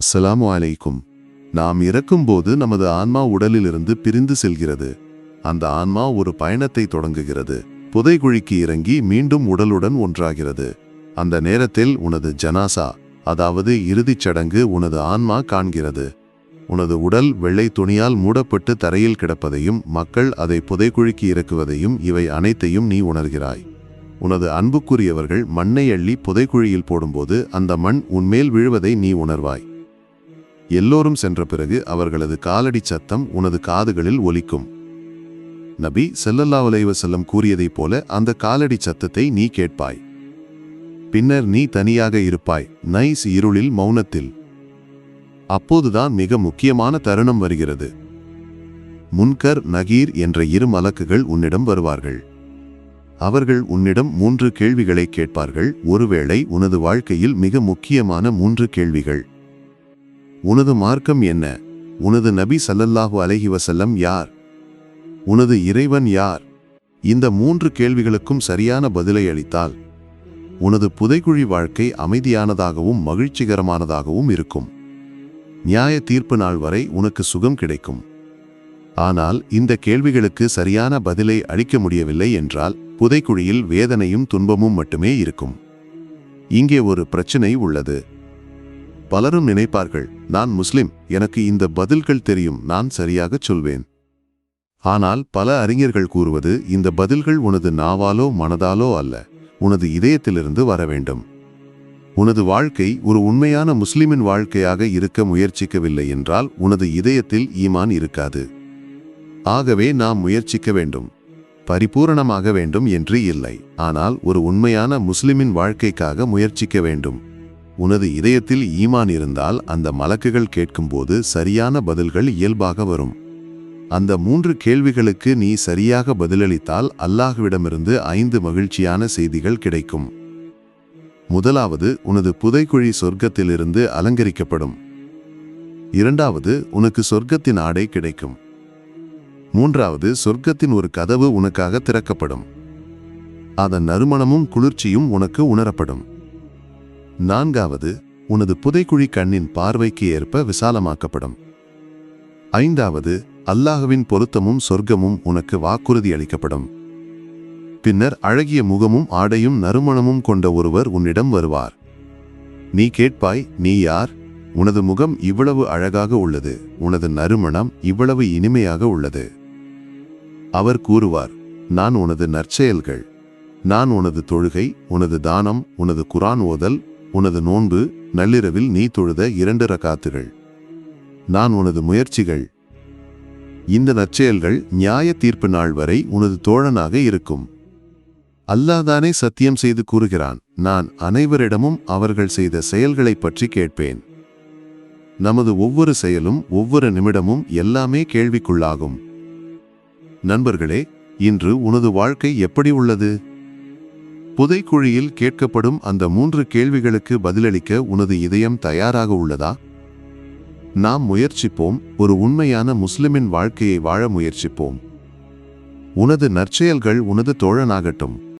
அஸ்ஸலாமு அலைக்கும். நாம் இறக்கும்போது நமது ஆன்மா உடலிலிருந்து பிரிந்து செல்கிறது. அந்த ஆன்மா ஒரு பயணத்தை தொடங்குகிறது. புதைகுழிக்கு இறங்கி மீண்டும் உடலுடன் ஒன்றாகிறது. அந்த நேரத்தில் உனது ஜனாசா அதாவது இறுதிச் சடங்கு உனது ஆன்மா காண்கிறது. உனது உடல் வெள்ளை துணியால் மூடப்பட்டு தரையில் கிடப்பதையும் மக்கள் அதை புதைக்குழிக்கு இறக்குவதையும் இவை அனைத்தையும் நீ உணர்கிறாய். உனது அன்புக்குரியவர்கள் மண்ணை அள்ளி புதைக்குழியில் போடும்போது அந்த மண் உன்மேல் விழுவதை நீ உணர்வாய். எல்லோரும் சென்ற பிறகு அவர்களது காலடி சத்தம் உனது காதுகளில் ஒலிக்கும். நபி செல்லல்லா செல்லம் கூறியதைப் போல அந்த காலடி சத்தத்தை நீ கேட்பாய். பின்னர் நீ தனியாக இருப்பாய் நைஸ் இருளில் மௌனத்தில். அப்போதுதான் மிக முக்கியமான தருணம் வருகிறது. முன்கர் நகீர் என்ற இரு மலக்குகள் உன்னிடம் வருவார்கள். அவர்கள் உன்னிடம் மூன்று கேள்விகளை கேட்பார்கள். ஒருவேளை உனது வாழ்க்கையில் மிக முக்கியமான மூன்று கேள்விகள். உனது மார்க்கம் என்ன? உனது நபி சல்லல்லாஹு அலஹி வசல்லம் யார்? உனது இறைவன் யார்? இந்த மூன்று கேள்விகளுக்கும் சரியான பதிலை அளித்தால் உனது புதைக்குழி வாழ்க்கை அமைதியானதாகவும் மகிழ்ச்சிகரமானதாகவும் இருக்கும். நியாய தீர்ப்பு நாள் வரை உனக்கு சுகம் கிடைக்கும். ஆனால் இந்த கேள்விகளுக்கு சரியான பதிலை அளிக்க முடியவில்லை என்றால் புதைக்குழியில் வேதனையும் துன்பமும் மட்டுமே இருக்கும். இங்கே ஒரு பிரச்சனை உள்ளது. பலரும் நினைப்பார்கள் நான் முஸ்லிம் எனக்கு இந்த பதில்கள் தெரியும் நான் சரியாகச் சொல்வேன். ஆனால் பல அறிஞர்கள் கூறுவது இந்த பதில்கள் உனது நாவாலோ மனதாலோ அல்ல உனது இதயத்திலிருந்து வர வேண்டும். உனது வாழ்க்கை ஒரு உண்மையான முஸ்லிமின் வாழ்க்கையாக இருக்க முயற்சிக்கவில்லை என்றால் உனது இதயத்தில் ஈமான் இருக்காது. ஆகவே நாம் முயற்சிக்க வேண்டும். பரிபூரணமாக வேண்டும் என்று இல்லை. ஆனால் ஒரு உண்மையான முஸ்லிமின் வாழ்க்கைக்காக முயற்சிக்க வேண்டும். உனது இதயத்தில் ஈமான் இருந்தால் அந்த மலக்குகள் கேட்கும்போது சரியான பதில்கள் இயல்பாக வரும். அந்த மூன்று கேள்விகளுக்கு நீ சரியாக பதிலளித்தால் அல்லாஹ்விடமிருந்து ஐந்து மகிழ்ச்சியான செய்திகள் கிடைக்கும். முதலாவது உனது புதைக்குழி சொர்க்கத்திலிருந்து அலங்கரிக்கப்படும். இரண்டாவது உனக்கு சொர்க்கத்தின் ஆடை கிடைக்கும். மூன்றாவது சொர்க்கத்தின் ஒரு கதவு உனக்காக திறக்கப்படும். அதன் நறுமணமும் குளிர்ச்சியும் உனக்கு உணரப்படும். நான்காவது உனது புதைக்குழி கண்ணின் பார்வைக்கு ஏற்ப விசாலமாக்கப்படும். ஐந்தாவது அல்லாஹுவின் பொருத்தமும் சொர்க்கமும் உனக்கு வாக்குறுதி அளிக்கப்படும். பின்னர் அழகிய முகமும் ஆடையும் நறுமணமும் கொண்ட ஒருவர் உன்னிடம் வருவார். நீ கேட்பாய் நீ யார்? உனது முகம் இவ்வளவு அழகாக உள்ளது. உனது நறுமணம் இவ்வளவு இனிமையாக உள்ளது. அவர் கூறுவார் நான் உனது நற்செயல்கள். நான் உனது தொழுகை உனது தானம் உனது குரான் ஓதல் உனது நோன்பு நள்ளிரவில் நீ தொழுத இரண்டு ரகாத்துகள் நான் உனது முயற்சிகள். இந்த நற்செயல்கள் நியாய தீர்ப்பு நாள் வரை உனது தோழனாக இருக்கும். அல்லாதானே சத்தியம் செய்து கூறுகிறான் நான் அனைவரிடமும் அவர்கள் செய்த செயல்களைப் பற்றி கேட்பேன். நமது ஒவ்வொரு செயலும் ஒவ்வொரு நிமிடமும் எல்லாமே கேள்விக்குள்ளாகும். நண்பர்களே இன்று உனது வாழ்க்கை எப்படி உள்ளது? புதைக்குழியில் கேட்கப்படும் அந்த மூன்று கேள்விகளுக்கு பதிலளிக்க உனது இதயம் தயாராக உள்ளதா? நாம் முயற்சிப்போம் ஒரு உண்மையான முஸ்லிமின் வாழ்க்கையை வாழ முயற்சிப்போம். உனது நற்செயல்கள் உனது தோழனாகட்டும்.